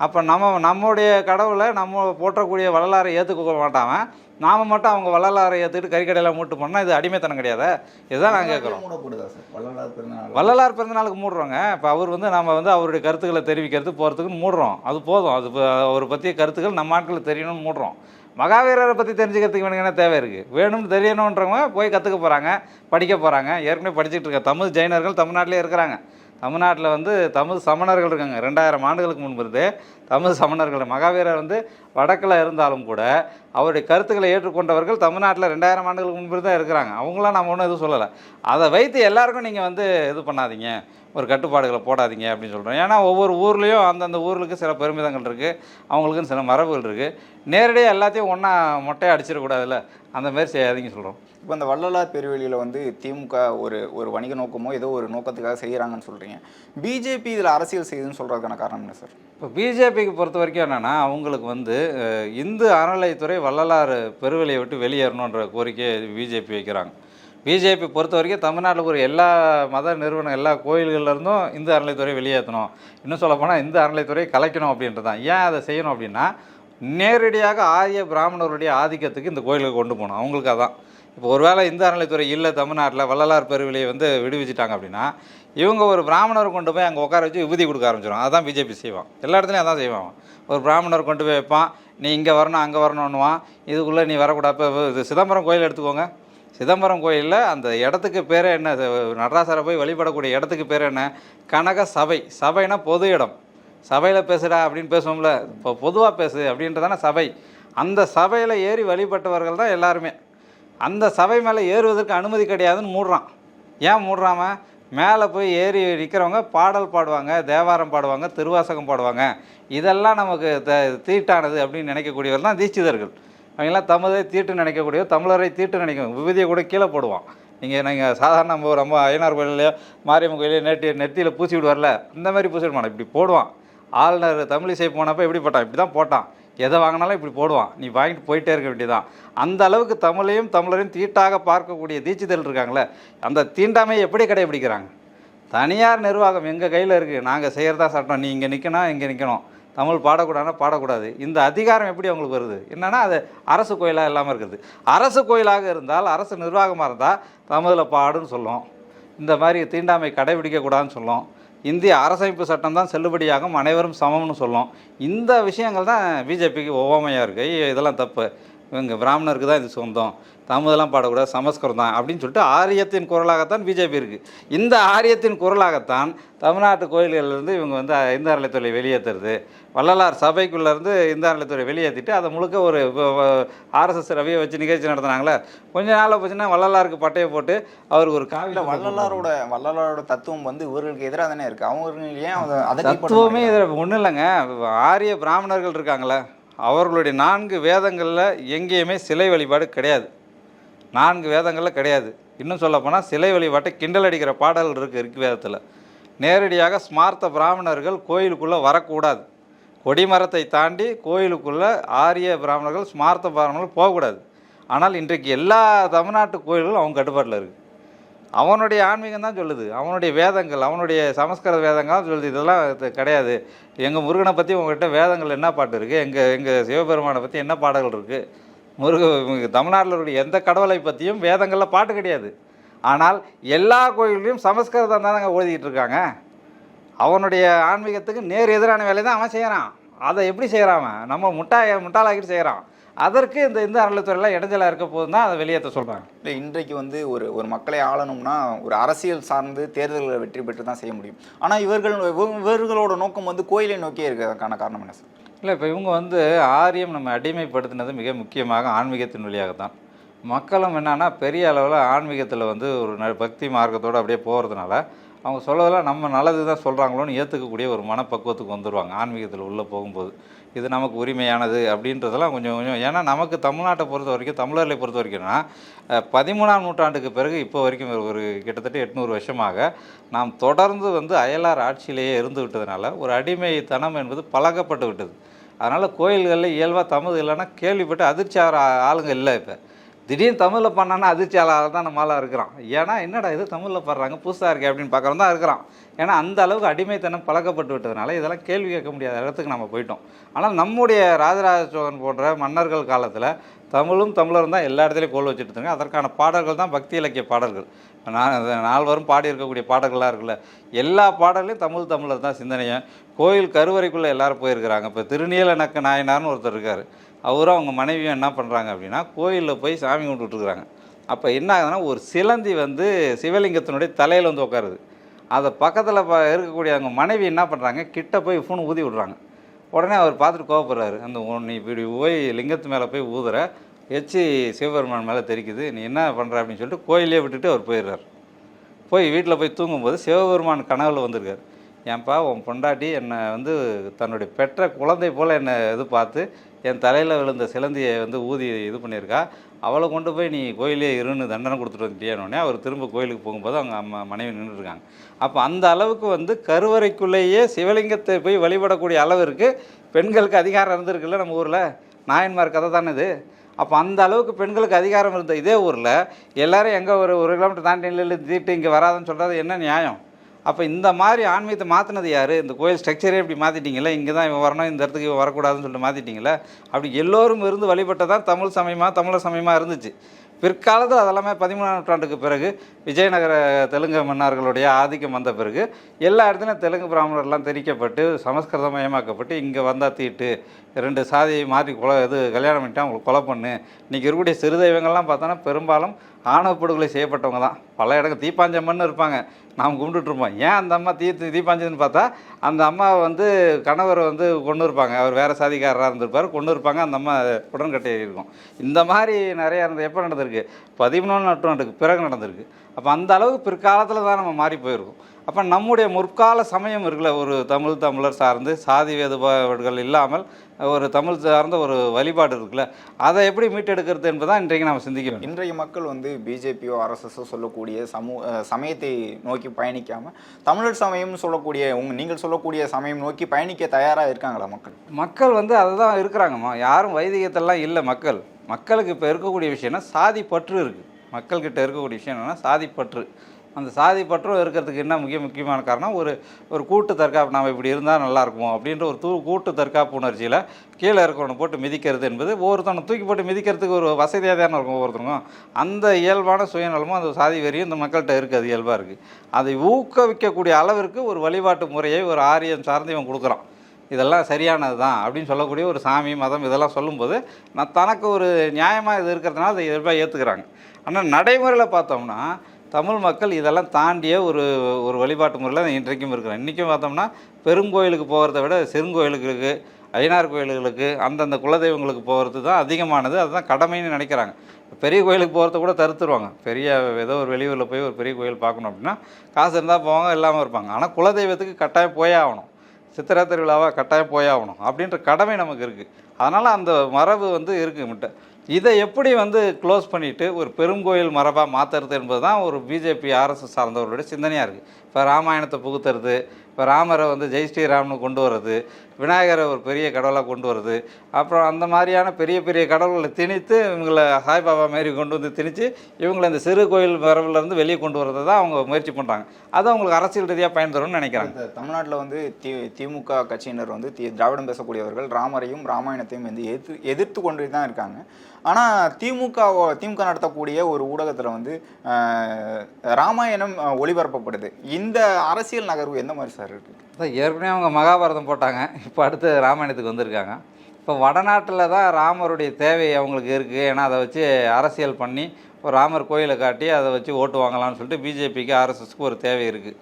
அப்போ நம்ம நம்முடைய கடவுளை நம்ம போற்றக்கூடிய வள்ளலாரை ஏற்றுக்க மாட்டாம நாம் மட்டும் அவங்க வள்ளலாரை ஏற்றுக்கிட்டு கறிக்கடையெல்லாம் மூட்டு போனால் இது அடிமைத்தனம் கிடையாது? இதுதான் நாங்கள் கேட்குறோம் வள்ளலார் பிறந்தநாள் வள்ளலார் பிறந்தநாளுக்கு மூடுறோங்க. இப்போ அவர் வந்து நம்ம வந்து அவருடைய கருத்துக்களை தெரிவிக்கிறது போகிறதுக்குன்னு மூடுறோம். அது போதும். அது இப்போ அவரை பற்றிய கருத்துக்கள் நம்ம ஆட்களுக்கு தெரியணும்னு மூடுறோம். மகாவீரரை பற்றி தெரிஞ்சுக்கிறதுக்கு வேணுங்க என்ன தேவை இருக்குது வேணும்னு தெரியணுன்றவங்க போய் கற்றுக்க போகிறாங்க படிக்க போகிறாங்க ஏற்கனவே படிச்சுட்டு இருக்க தமிழ் ஜெயினர்கள் தமிழ்நாட்டிலே இருக்கிறாங்க. தமிழ்நாட்டில் வந்து தமிழ் சமணர்கள் இருக்காங்க. ரெண்டாயிரம் ஆண்டுகளுக்கு முன்பு தமிழ் சமணர்கள். மகாவீரர் வந்து வடக்கில் இருந்தாலும் கூட அவருடைய கருத்துக்களை ஏற்றுக்கொண்டவர்கள் தமிழ்நாட்டில் ரெண்டாயிரம் ஆண்டுகளுக்கு முன்பு தான் இருக்கிறாங்க. அவங்களாம் நம்ம ஒன்றும் எதுவும் சொல்லலை. அதை வைத்து எல்லாருக்கும் நீங்கள் வந்து இது பண்ணாதீங்க. ஒரு கட்டுப்பாடுகளை போடாதீங்க அப்படின்னு சொல்கிறோம் ஏன்னா ஒவ்வொரு ஊர்லேயும் அந்தந்த ஊர்களுக்கு சில பெருமிதங்கள் இருக்குது அவங்களுக்குன்னு சில மரபுகள் இருக்குது நேரடியாக எல்லாத்தையும் ஒன்றா மொட்டையை அடிச்சிடக்கூடாதுல்ல. அந்த மாதிரி செய்யாதீங்க சொல்கிறோம் இப்போ இந்த வள்ளலார் பெருவெளியில் வந்து திமுக ஒரு ஒரு வணிக நோக்கமோ ஏதோ ஒரு நோக்கத்துக்காக செய்கிறாங்கன்னு சொல்கிறீங்க பிஜேபி இதில் அரசியல் செய்யுதுன்னு சொல்கிறதுக்கான காரணம் என்ன சார்? இப்போ பிஜேபிக்கு பொறுத்த வரைக்கும் என்னென்னா அவங்களுக்கு வந்து இந்து அறநிலைத்துறை வள்ளலார் பெருவெளியை விட்டு வெளியேறணுன்ற கோரிக்கையை பிஜேபி வைக்கிறாங்க. பிஜேபி பொறுத்த வரைக்கும் தமிழ்நாட்டில் ஒரு எல்லா மத நிறுவனம் எல்லா கோயில்கள்ல இருந்தும் இந்து அறநிலைத்துறை வெளியேற்றணும். இன்னும் சொல்லப்போனால் இந்து அறநிலைத்துறையை கலைக்கணும் அப்படின்றது தான். ஏன் அதை செய்யணும் அப்படின்னா நேரடியாக ஆரிய பிராமணருடைய ஆதிக்கத்துக்கு இந்த கோயிலுக்கு கொண்டு போகணும் அவங்களுக்கு அதான். இப்போ ஒருவேளை இந்து அறநிலைத்துறை இல்லை தமிழ்நாட்டில் வள்ளலார் பெருவிலையை வந்து விடுவிச்சிட்டாங்க அப்படின்னா இவங்க ஒரு பிராமணர் கொண்டு போய் அங்கே உட்கார வச்சு விபூதி கொடுக்க ஆரம்பிச்சிடும் அதான் பிஜேபி செய்வான். எல்லா இடத்துலையும் அதான் செய்வான். ஒரு பிராமணர் கொண்டு போய் வைப்பான். நீ இங்கே வரணும் அங்கே வரணும்னுவான். இதுக்குள்ளே நீ வரக்கூடாது. இப்போ இது சிதம்பரம் கோயில் எடுத்துக்கோங்க. சிதம்பரம் கோயிலில் அந்த இடத்துக்கு பேர் என்ன? நடராசரை போய் வழிபடக்கூடிய இடத்துக்கு பேர் என்ன? கனக சபை சபைனா பொது இடம். சபையில் பேசுடா அப்படின்னு பேசுவோம்ல. இப்போ பொதுவாக பேசு அப்படின்றதான சபை. அந்த சபையில் ஏறி வழிபட்டவர்கள் தான் எல்லாருமே. அந்த சபை மேலே ஏறுவதற்கு அனுமதி கிடையாதுன்னு மூடுறான். ஏன் மூடுறாம மேலே போய் ஏறி நிற்கிறவங்க பாடல் பாடுவாங்க தேவாரம் பாடுவாங்க திருவாசகம் பாடுவாங்க. இதெல்லாம் நமக்கு த தீட்டானது அப்படின்னு நினைக்கக்கூடியவர் தான் தீட்சிதர்கள். அவங்கெல்லாம் தமிழை தீட்டு நினைக்கக்கூடிய தமிழரை தீட்டு நினைக்கும் விபதியை கூட கீழே போடுவான். நீங்கள் நீங்கள் சாதாரண நம்ம ரொம்ப நம்ம ஐயனார் கோயிலையோ மாரியம்மன் கோயிலையோ நெட்டி நெத்தியில் பூசி விடுவார்ல அந்த மாதிரி பூசி விடுவான் இப்படி போடுவான். ஆளுநர் தமிழிசை போனப்போ எப்படி போட்டான் இப்படி தான் போட்டான். எதை வாங்கினாலும் இப்படி போடுவான். நீ வாங்கிட்டு போயிட்டே இருக்க வேண்டியதான் அந்த அளவுக்கு தமிழையும் தமிழரையும் தீட்டாக பார்க்கக்கூடிய தீட்சிதல் இருக்காங்களே அந்த தீண்டாமையை எப்படி கடைபிடிக்கிறாங்க? தனியார் நிர்வாகம் எங்கள் கையில் இருக்குது நாங்கள் செய்கிறதா சட்டம் நீ இங்கே நிற்கணும் இங்கே நிற்கணும் தமிழ் பாடக்கூடாதுன்னா பாடக்கூடாது. இந்த அதிகாரம் எப்படி அவங்களுக்கு வருது? என்னன்னா அது அரசு கோயிலாக இல்லாமல் இருக்குது. அரசு கோயிலாக இருந்தால் அரசு நிர்வாகமாக இருந்தால் தமிழில் பாடுன்னு சொல்லும் இந்த மாதிரி தீண்டாமை கடைபிடிக்கக்கூடாதுன்னு சொல்லும் இந்திய அரசமைப்பு சட்டம் தான் செல்லுபடியாகும் அனைவரும் சமம்னு சொல்லும். இந்த விஷயங்கள் தான் பிஜேபிக்கு ஒவ்வாமையாக இருக்குது இதெல்லாம் தப்பு. இவங்க பிராமணருக்கு தான் இது சொந்தம். தமிழெல்லாம் பாடக்கூடாது சமஸ்கிருதம் தான் அப்படின்னு சொல்லிட்டு ஆரியத்தின் குரலாகத்தான் பிஜேபி இருக்குது இந்த ஆரியத்தின் குரலாகத்தான் தமிழ்நாட்டு கோயில்களிலிருந்து இவங்க வந்து இந்த அறநிலைத்துறை வெளியேற்றுறது வள்ளலார் சபைக்குள்ளேருந்து இந்த அறநிலைத்துறை வெளியேற்றிட்டு அதை முழுக்க ஒரு ஆர்எஸ்எஸ் ரவியை வச்சு நிகழ்ச்சி நடத்துனாங்களே கொஞ்ச நாளில் போச்சுன்னா வள்ளலாருக்கு பட்டையை போட்டு அவருக்கு ஒரு காவியில் வள்ளலாரோட வள்ளலாரோட தத்துவம் வந்து இவர்களுக்கு எதிராக தானே இருக்கு. அவங்க ஏன் தத்துவமே? இதில் ஒன்றும் இல்லைங்க. ஆரிய பிராமணர்கள் இருக்காங்களே அவர்களுடைய நான்கு வேதங்களில் எங்கேயுமே சிலை வழிபாடு கிடையாது. நான்கு வேதங்களில் கிடையாது. இன்னும் சொல்லப்போனால் சிலை வழிபாட்டை கிண்டல் அடிக்கிற பாடல்கள் இருக்குது இருக்கு வேதத்தில். நேரடியாக ஸ்மார்த்த பிராமணர்கள் கோயிலுக்குள்ளே வரக்கூடாது. கொடிமரத்தை தாண்டி கோயிலுக்குள்ளே ஆரிய பிராமணர்கள் ஸ்மார்த்த பிராமணர்கள் போகக்கூடாது. ஆனால் இன்றைக்கு எல்லா தமிழ்நாட்டு கோயில்களும் அவங்க கட்டுப்பாட்டில் இருக்குது அவனுடைய ஆன்மீகம் தான் சொல்லுது. அவனுடைய வேதங்கள் அவனுடைய சமஸ்கிருத வேதங்கள் சொல்லுது. இதெல்லாம் கிடையாது. எங்கள் முருகனை பற்றி உங்கள்கிட்ட வேதங்கள் என்ன பாட்டு இருக்குது எங்கள் எங்கள் சிவபெருமானை பற்றி என்ன பாடல்கள் இருக்குது முருக தமிழ்நாட்டில் உடைய எந்த கடவுளை பற்றியும் வேதங்களில் பாட்டு கிடையாது. ஆனால் எல்லா கோயில்லையும் சமஸ்கிருதம் தானங்க ஓதிக்கிட்டு இருக்காங்க. அவனுடைய ஆன்மீகத்துக்கு நேர் எதிரான வேலையை தான் அவன் செய்கிறான் அதை எப்படி செய்கிறான் நம்ம முட்டாய முட்டாளாக்கிட்டு செய்கிறான் அதற்கு இந்த இந்து அறநிலைத்துறையில் இடைஞ்சலாக இருக்க போது தான் அதை வெளியேற்ற சொல்கிறாங்க இல்லை இன்றைக்கு வந்து ஒரு ஒரு மக்களை ஆளணும்னா ஒரு அரசியல் சார்ந்து தேர்தல்களை வெற்றி பெற்று தான் செய்ய முடியும். ஆனால் இவர்கள் இவர்களோட நோக்கம் வந்து கோயிலை நோக்கியே இருக்கிறதுக்கான காரணம் என்ன சார்? இல்லை இப்போ இவங்க வந்து ஆரியம் நம்ம அடிமைப்படுத்தினது மிக முக்கியமாக ஆன்மீகத்தின் வழியாகத்தான் மக்களும் என்னன்னா பெரிய அளவில் ஆன்மீகத்தில் வந்து ஒரு பக்தி மார்க்கத்தோடு அப்படியே போகிறதுனால அவங்க சொல்லதெல்லாம் நம்ம நல்லது தான் சொல்கிறாங்களோன்னு ஏற்றுக்கக்கூடிய ஒரு மனப்பக்குவத்துக்கு வந்துடுவாங்க ஆன்மீகத்தில் உள்ளே போகும்போது. இது நமக்கு உரிமையானது அப்படின்றதெல்லாம் கொஞ்சம் கொஞ்சம். ஏன்னா நமக்கு தமிழ்நாட்டை பொறுத்த வரைக்கும் தமிழர்களை பொறுத்த வரைக்கும்னா பதிமூணாம் நூற்றாண்டுக்கு பிறகு இப்போ வரைக்கும் ஒரு- கிட்டத்தட்ட எட்நூறு வருஷமாக நாம் தொடர்ந்து வந்து அயலார் ஆட்சியிலேயே இருந்து விட்டதுனால ஒரு அடிமைத்தனம் என்பது பழக்கப்பட்டு விட்டது. அதனால் கோயில்களில் இயல்பாக தமிழ் இல்லைன்னா கேள்விப்பட்டு அதிர்ச்சி ஆகிற ஆளுங்க இல்லை இப்போ. திடீர்னு தமிழில் பண்ணான்னா அதிர்ச்சியாளராக தான் நம்மளால் இருக்கிறான் ஏன்னா என்னடா இது தமிழில் பாடுறாங்க புதுசாக இருக்கே அப்படின்னு பார்க்குறோம் தான் இருக்கிறான் ஏன்னா அந்த அளவுக்கு அடிமைத்தனம் பழக்கப்பட்டு விட்டதுனால இதெல்லாம் கேள்வி கேட்க முடியாத இடத்துக்கு நம்ம போயிட்டோம். ஆனால் நம்முடைய ராஜராஜ சோழன் போன்ற மன்னர்கள் காலத்தில் தமிழும் தமிழரும் தான் எல்லா இடத்துலையும் கோல் வச்சுட்டு இருந்தாங்க. அதற்கான பாடல்கள் தான் பக்தி இலக்கிய பாடல்கள். நான் நால்வரும் பாடி இருக்கக்கூடிய பாடல்கள்லாம் இருக்குல்ல எல்லா பாடல்களையும் தமிழ் தமிழர் தான் சிந்தனையும் கோயில் கருவறைக்குள்ளே எல்லாரும் போயிருக்கிறாங்க. இப்போ திருநீலநக்க நாயனார்னு ஒருத்தர் இருக்கார். அவரும் அவங்க மனைவியும் என்ன பண்ணுறாங்க அப்படின்னா கோயிலில் போய் சாமி கும்பிட்டுருக்குறாங்க அப்போ என்ன ஆகுதுன்னா ஒரு சிலந்தி வந்து சிவலிங்கத்தினுடைய தலையில் வந்து உட்காருது அதை பக்கத்தில் ப இருக்கக்கூடிய அவங்க மனைவி என்ன பண்ணுறாங்க கிட்ட போய் ஃபோன் ஊதி விடுறாங்க. உடனே அவர் பார்த்துட்டு கோவப்படுறாரு. அந்த நீ இப்படி போய் லிங்கத்து மேலே போய் ஊதுற எச்சி சிவபெருமான் மேலே தெரிக்குது நீ என்ன பண்ணுற அப்படின்னு சொல்லிட்டு கோயிலே விட்டுட்டு அவர் போயிடுறாரு. போய் வீட்டில் போய் தூங்கும்போது சிவபெருமான் கனவில் வந்திருக்காரு. ஏன்பா உன் பொண்டாட்டி என்னை வந்து தன்னுடைய பெற்ற குழந்தை போல் என்னை இது பார்த்து என் தலையில் விழுந்த சிலந்தியை வந்து ஊதி இது பண்ணியிருக்கா. அவளை கொண்டு போய் நீ கோயிலே இருன்னு தண்டனை கொடுத்துட்டு வந்துட்டியானோடனே அவர் திரும்ப கோயிலுக்கு போகும்போது அவங்க அம்மா மனைவி நின்றுருக்காங்க அப்போ அந்த அளவுக்கு வந்து கருவறைக்குள்ளேயே சிவலிங்கத்தை போய் வழிபடக்கூடிய அளவிற்கு பெண்களுக்கு அதிகாரம் இருந்திருக்குல்ல நம்ம ஊரில்? நாயன்மார் கதை தானே இது. அப்போ அந்த அளவுக்கு பெண்களுக்கு அதிகாரம் இருந்த இதே ஊரில் எல்லோரும் எங்கே ஒரு ஒரு கிலோமீட்டர் தாண்டி நில்லு தீட்டு இங்கே வராதுன்னு சொல்கிறது என்ன நியாயம்? அப்போ இந்த மாதிரி ஆன்மீகத்தை மாற்றினது யார்? இந்த கோயில் ஸ்ட்ரக்சரே இப்படி மாற்றிட்டீங்களே இங்கே தான் இவன் வரணும் இந்த இடத்துக்கு இவன் வரக்கூடாதுன்னு சொல்லிட்டு மாற்றிட்டீங்களே அப்படி எல்லோரும் இருந்து வழிபட்டதான் தமிழ் சமயமாக தமிழர் சமயமாக இருந்துச்சு. பிற்காலத்தில் அதெல்லாமே பதிமூணாம் நூற்றாண்டுக்கு பிறகு விஜயநகர தெலுங்கு மன்னர்களுடைய ஆதிக்கம் வந்த பிறகு எல்லா இடத்துலையும் தெலுங்கு பிராமணர்லாம் தெரிக்கப்பட்டு சமஸ்கிருதமயமாக்கப்பட்டு இங்கே வந்தால் தீட்டு ரெண்டு சாதியை மாற்றி கொலை இது கல்யாணம் பண்ணிட்டு அவங்களுக்கு கொலை பண்ணு. இன்றைக்கி இருக்கக்கூடிய சிறு தெய்வங்கள்லாம் பார்த்தோன்னா பெரும்பாலும் ஆணவ படுகொலை செய்யப்பட்டவங்க தான். பல இடங்கள் தீப்பாஞ்சம்மன்னு இருப்பாங்க. நாம் கும்பிட்டுட்ருப்போம் ஏன் அந்த அம்மா தீ தீப்பாஞ்சதுன்னு பார்த்தா அந்த அம்மா வந்து கணவர் வந்து கொண்டு இருப்பாங்க. அவர் வேறு சாதிக்காரராக இருந்திருப்பார். கொண்டு இருப்பாங்க. அந்த அம்மா உடன்கட்டை இருக்கும் இந்த மாதிரி நிறையா இருந்தது எப்போ நடந்திருக்கு? பதிமூணாம் நூற்றாண்டுக்கு பிறகு நடந்திருக்கு. அப்போ அந்த அளவுக்கு பிற்காலத்தில் தான் நம்ம மாறி போயிருக்கோம். அப்போ நம்முடைய முற்கால சமயம் இருக்குல்ல ஒரு தமிழ் தமிழர் சார்ந்து சாதி வேறுபாடுகள் இல்லாமல் ஒரு தமிழ் சார்ந்த ஒரு வழிபாடு இருக்குல்ல அதை எப்படி மீட்டெடுக்கிறது என்பதான் இன்றைக்கு நாம் சிந்திக்க வேண்டும். இன்றைய மக்கள் வந்து பிஜேபியோ ஆர்எஸ்எஸோ சொல்லக்கூடிய சமூக சமயத்தை நோக்கி பயணிக்காம தமிழர் சமயம்னு சொல்லக்கூடிய உங்க நீங்கள் சொல்லக்கூடிய சமயம் நோக்கி பயணிக்க தயாரா இருக்காங்களா மக்கள்? மக்கள் வந்து அதை தான் இருக்கிறாங்கம்மா. யாரும் வைதிகத்தெல்லாம் இல்லை மக்கள். மக்களுக்கு இப்போ இருக்கக்கூடிய விஷயம்னா சாதி பற்று இருக்குது மக்கள்கிட்ட இருக்கக்கூடிய விஷயம் என்னென்னா சாதிப்பற்று. அந்த சாதி பற்றும் இருக்கிறதுக்கு என்ன முக்கிய முக்கியமான காரணம்? ஒரு ஒரு கூட்டு தற்காப்பு நாம் இப்படி இருந்தால் நல்லா இருக்குமோ? அப்படின்ற ஒரு தூ கூட்டு தற்காப்பு உணர்ச்சியில் கீழே இருக்கிறவனை போட்டு மிதிக்கிறது என்பது ஒவ்வொருத்தனை தூக்கி போட்டு மிதிக்கிறதுக்கு ஒரு வசதியாக தானே இருக்கும் ஒவ்வொருத்தருக்கும் அந்த இயல்பான சுயநலமும் அந்த சாதி வெறியும் இந்த மக்கள்கிட்ட இருக்குது அது இயல்பாக இருக்குது அதை ஊக்குவிக்கக்கூடிய அளவிற்கு ஒரு வழிபாட்டு முறையை ஒரு ஆரியம் சார்ந்து இவன் கொடுக்குறான். இதெல்லாம் சரியானது தான் அப்படின்னு சொல்லக்கூடிய ஒரு சாமி மதம் இதெல்லாம் சொல்லும்போது நான் தனக்கு ஒரு நியாயமாக இது இருக்கிறதுனால அதை எதிர்ப்பாக ஏற்றுக்கிறாங்க ஆனால் நடைமுறையில் பார்த்தோம்னா தமிழ் மக்கள் இதெல்லாம் தாண்டிய ஒரு ஒரு வழிபாட்டு முறையில் இன்றைக்கும் இருக்கிறோம் இன்றைக்கும் பார்த்தோம்னா பெருங்கோயிலுக்கு போகிறத விட சிறுங்கோயிலுக்கு ஐயனார் கோயில்களுக்கு அந்தந்த குலதெய்வங்களுக்கு போகிறது தான் அதிகமானது. அதுதான் கடமைன்னு நினைக்கிறாங்க. பெரிய கோயிலுக்கு போகிறத கூட தடுத்துருவாங்க. பெரிய ஏதோ ஒரு வெளியூரில் போய் ஒரு பெரிய கோயில் பார்க்கணும் அப்படின்னா காசு இருந்தால் போவாங்க இல்லாமல் இருப்பாங்க. ஆனால் குலதெய்வத்துக்கு கட்டாயம் போயே ஆகணும். சித்திரை திருவிழாவாக கட்டாயம் போயாகணும் அப்படின்ற கடமை நமக்கு இருக்குது அதனால் அந்த மரபு வந்து இருக்குது முட்டை இதை எப்படி வந்து க்ளோஸ் பண்ணிவிட்டு ஒரு பெருங்கோயில் மரபாக மாற்றுறது என்பது தான் ஒரு பிஜேபி ஆர்எஸ்எஸ் சார்ந்தவர்களுடைய சிந்தனையாக இருக்குது இப்போ ராமாயணத்தை புகுத்துறது இப்போ ராமரை வந்து ஜெய் ஸ்ரீராம்னு கொண்டு வர்றது விநாயகரை ஒரு பெரிய கடவுளாக கொண்டு வர்றது அப்புறம் அந்த மாதிரியான பெரிய பெரிய கடவுள்களை திணித்து இவங்களை சாய்பாபா மாரி கொண்டு வந்து திணித்து இவங்களை இந்த சிறு கோயில் மரபுலேருந்து வெளியே கொண்டு வரதை தான் அவங்க முயற்சி பண்ணுறாங்க அது அவங்களுக்கு அரசியல் ரீதியாக பயன் தரும்னு நினைக்கிறாங்க. தமிழ்நாட்டில் வந்து தி திமுக கட்சியினர் வந்து தி திராவிடம் பேசக்கூடியவர்கள் ராமரையும் ராமாயணத்தையும் வந்து எதிர்த்து எதிர்த்து கொண்டு தான் இருக்காங்க. ஆனால் திமுக திமுக நடத்தக்கூடிய ஒரு ஊடகத்தில் வந்து ராமாயணம் ஒளிபரப்பப்படுது. இந்த இந்த அரசியல் நகர்வு எந்த மாதிரி சார் இருக்குது அதான் ஏற்கனவே அவங்க மகாபாரதம் போட்டாங்க. இப்போ அடுத்து ராமாயணத்துக்கு வந்திருக்காங்க. இப்போ வடநாட்டில் தான் ராமருடைய தேவை அவங்களுக்கு இருக்குது ஏன்னா அதை வச்சு அரசியல் பண்ணி ஒரு ராமர் கோயிலை காட்டி அதை வச்சு ஓட்டு வாங்கலாம்னு சொல்லிட்டு பிஜேபிக்கு ஆர்எஸ்எஸ்க்கு ஒரு தேவை இருக்குது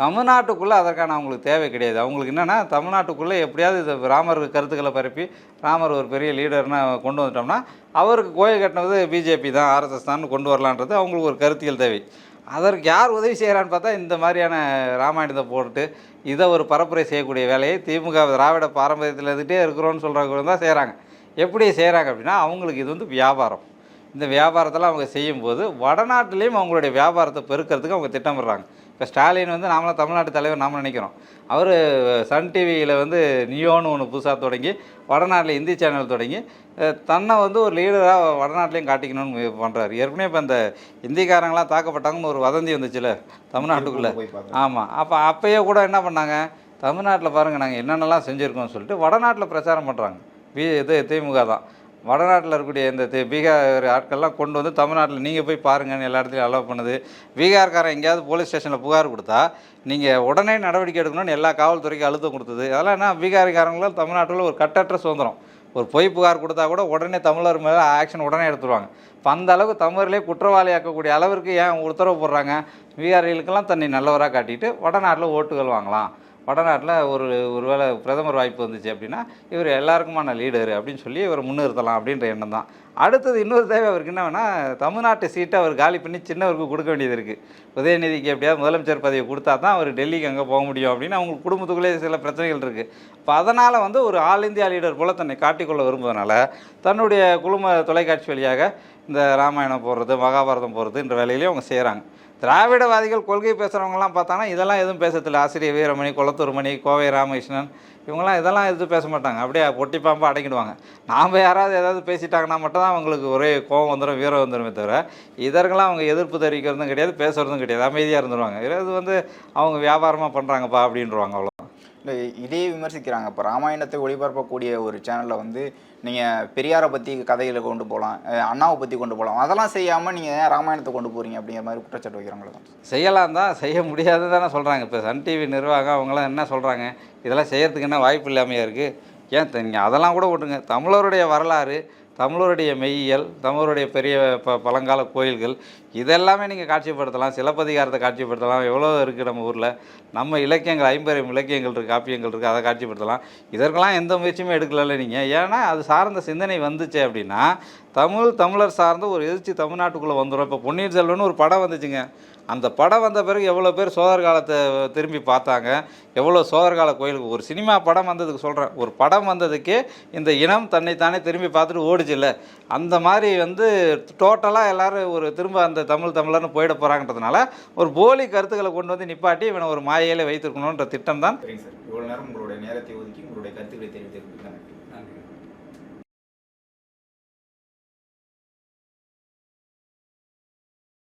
தமிழ்நாட்டுக்குள்ளே அதற்கான அவங்களுக்கு தேவை கிடையாது. அவங்களுக்கு என்னென்னா தமிழ்நாட்டுக்குள்ளே எப்படியாவது இது ராமருக்கு கருத்துக்களை பரப்பி ராமர் ஒரு பெரிய லீடர்னு கொண்டு வந்துட்டோம்னா அவருக்கு கோயில் கட்டினது பிஜேபி தான் ஆர்எஸ்எஸ் தான் கொண்டு வரலான்றது அவங்களுக்கு ஒரு கருத்தியல் தேவை. அதற்கு யார் உதவி செய்கிறான்னு பார்த்தா இந்த மாதிரியான ராமாயணத்தை போட்டு இதை ஒரு பரப்புரை செய்யக்கூடிய வேலையை திமுக திராவிட பாரம்பரியத்தில் இருந்துகிட்டே இருக்கிறோன்னு சொல்கிறவங்க தான் செய்கிறாங்க எப்படி செய்கிறாங்க அப்படின்னா அவங்களுக்கு இது வந்து வியாபாரம். இந்த வியாபாரத்தெல்லாம் அவங்க செய்யும்போது வடநாட்டிலையும் அவங்களுடைய வியாபாரத்தை பெருக்கிறதுக்கு அவங்க திட்டமிடுறாங்க. இப்போ ஸ்டாலின் வந்து நாமளாம் தமிழ்நாட்டு தலைவர் நாம் நினைக்கிறோம். அவர் சன் டிவியில் வந்து நியோன்னு ஒன்று புதுசாக தொடங்கி வடநாட்டில் இந்தி சேனல் தொடங்கி தன்னை வந்து ஒரு லீடராக வடநாட்டிலையும் காட்டிக்கணும்னு பண்ணுறாரு ஏற்கனவே இப்போ இந்த இந்திக்காரங்களாம் தாக்கப்பட்டாங்கன்னு ஒரு வதந்தி வந்துச்சுல தமிழ்நாட்டுக்குள்ளே. ஆமாம் அப்போ அப்பயே கூட என்ன பண்ணாங்க? தமிழ்நாட்டில் பாருங்கள் நாங்கள் என்னென்னலாம் செஞ்சுருக்கோம்னு சொல்லிட்டு வடநாட்டில் பிரச்சாரம் பண்ணுறாங்க பி இது திமுக தான். வடநாட்டில் இருக்கக்கூடிய இந்த பீகார் ஆட்கள்லாம் கொண்டு வந்து தமிழ்நாட்டில் நீங்கள் போய் பாருங்கன்னு எல்லா இடத்துலையும் அலோவ் பண்ணுது. பீகார்காரன் எங்கேயாவது போலீஸ் ஸ்டேஷனில் புகார் கொடுத்தா நீங்கள் உடனே நடவடிக்கை எடுக்கணும்னு எல்லா காவல்துறைக்கும் அழுத்தம் கொடுத்தது. அதெல்லாம் என்ன? பீகார்காரங்களும் தமிழ்நாட்டில் ஒரு கட்டற்ற சுதந்திரம். ஒரு பொய் புகார் கொடுத்தா கூட உடனே தமிழர் மேலே ஆக்ஷன் உடனே எடுத்துருவாங்க. இப்போ அந்த அளவுக்கு தமிழர்களே குற்றவாளியாக்கக்கூடிய அளவிற்கு ஏன் உத்தரவு போடுறாங்க? பீகாரிகளுக்கெல்லாம் தன்னை நல்லவராக காட்டிட்டு வடநாட்டில் ஓட்டுகள் வாங்கலாம். வடநாட்டில் ஒரு ஒருவேளை பிரதமர் வாய்ப்பு வந்துச்சு அப்படின்னா இவர் எல்லாருக்குமான லீடர் அப்படின்னு சொல்லி இவரை முன்னிறுத்தலாம் அப்படின்ற எண்ணம் தான். அடுத்தது இன்னொரு தேவை அவருக்கு என்ன வேணால் தமிழ்நாட்டு சீட்டை அவர் காலி பண்ணி சின்னவருக்கு கொடுக்க வேண்டியது இருக்குது உதயநிதிக்கு எப்படியாவது முதலமைச்சர் பதவியை கொடுத்தா தான் அவர் டெல்லிக்கு அங்கே போக முடியும் அப்படின்னு அவங்க குடும்பத்துக்குள்ளே சில பிரச்சனைகள் இருக்குது இப்போ அதனால் வந்து ஒரு ஆல் இந்தியா லீடர் போல் தன்னை காட்டிக்கொள்ள விரும்புவதனால தன்னுடைய குழும தொலைக்காட்சி வழியாக இந்த ராமாயணம் போடுறது மகாபாரதம் போடுறதுன்ற வேலையிலையும் அவங்க செய்கிறாங்க திராவிடவாதிகள் கொள்கை பேசுகிறவங்கலாம் பார்த்தாங்கன்னா இதெல்லாம் எதுவும் பேசுறதில்ல. ஆசிரியர் வீரமணி குளத்தூர்மணி கோவை ராமகிருஷ்ணன் இவங்கெல்லாம் இதெல்லாம் எதுவும் பேச மாட்டாங்க. அப்படியே பொட்டி பாம்பாக அடங்கிடுவாங்க நாம் யாராவது ஏதாவது பேசிட்டாங்கன்னா மட்டும் தான் அவங்களுக்கு ஒரே கோவம் வந்துடும் வீரம் வந்துடுமே தவிர இதற்கெல்லாம் அவங்க எதிர்ப்பு தெரிவிக்கிறதும் கிடையாது பேசுகிறதும் கிடையாது. அமைதியாக இருந்துருவாங்க. இது வந்து அவங்க வியாபாரமாக பண்ணுறாங்கப்பா அப்படின்றவாங்க அவ்வளோ இல்லை இதே விமர்சிக்கிறாங்க. இப்போ ராமாயணத்தை ஒளிபரப்பக்கூடிய ஒரு சேனலில் வந்து நீங்கள் பெரியாரை பற்றி கதைகளை கொண்டு போகலாம் அண்ணாவை பற்றி கொண்டு போகலாம் அதெல்லாம் செய்யாமல் நீங்கள் ஏன் ராமாயணத்தை கொண்டு போகிறீங்க அப்படிங்கிற மாதிரி குற்றச்சாட்டு வைக்கிறாங்களே செய்யலாம் தான் செய்ய முடியாது தானே சொல்கிறாங்க இப்போ சன் டிவி நிர்வாகம் அவங்களாம் என்ன சொல்கிறாங்க இதெல்லாம் செய்யறதுக்கு என்ன வாய்ப்பு இல்லாமையா இருக்குது ஏன் நீங்கள் அதெல்லாம் கூட விட்டுங்க தமிழருடைய வரலாறு தமிழருடைய மெய்யியல் தமிழருடைய பெரிய ப பழங்கால கோயில்கள் இதெல்லாமே நீங்கள் காட்சிப்படுத்தலாம். சிலப்பதிகாரத்தை காட்சிப்படுத்தலாம். எவ்வளோ இருக்குது நம்ம ஊரில். நம்ம இலக்கியங்கள் ஐம்பெரும் இலக்கியங்கள் இருக்குது காப்பியங்கள் இருக்குது அதை காட்சிப்படுத்தலாம். இதற்கெல்லாம் எந்த முயற்சியுமே எடுக்கல நீங்கள் ஏன்னா அது சார்ந்த சிந்தனை வந்துச்சு அப்படின்னா தமிழ் தமிழர் சார்ந்த ஒரு எதிர்ச்சி தமிழ்நாட்டுக்குள்ளே வந்துடும் இப்போ பொன்னியின் செல்வன் ஒரு படம் வந்துச்சுங்க. அந்த படம் வந்த பிறகு எவ்வளோ பேர் சோதர் காலத்தை திரும்பி பார்த்தாங்க எவ்வளோ சோதர் கால கோயிலுக்கு ஒரு சினிமா படம் வந்ததுக்கு சொல்கிறேன் ஒரு படம் வந்ததுக்கே இந்த இனம் தன்னைத்தானே திரும்பி பார்த்துட்டு ஓடிச்சுல்ல அந்த மாதிரி வந்து டோட்டலாக எல்லோரும் ஒரு திரும்ப அந்த தமிழ் தமிழர்னு போயிட போகிறாங்கன்றதுனால ஒரு போலி கருத்துக்களை கொண்டு வந்து நிப்பாட்டி இவனை ஒரு மாயையில வைத்திருக்கணுன்ற திட்டம் தான். சரிங்க சார். இவ்வளோ நேரம் உங்களுடைய நேரத்தை ஒதுக்கி உங்களுடைய கருத்துக்களை தெரிவித்திருக்கு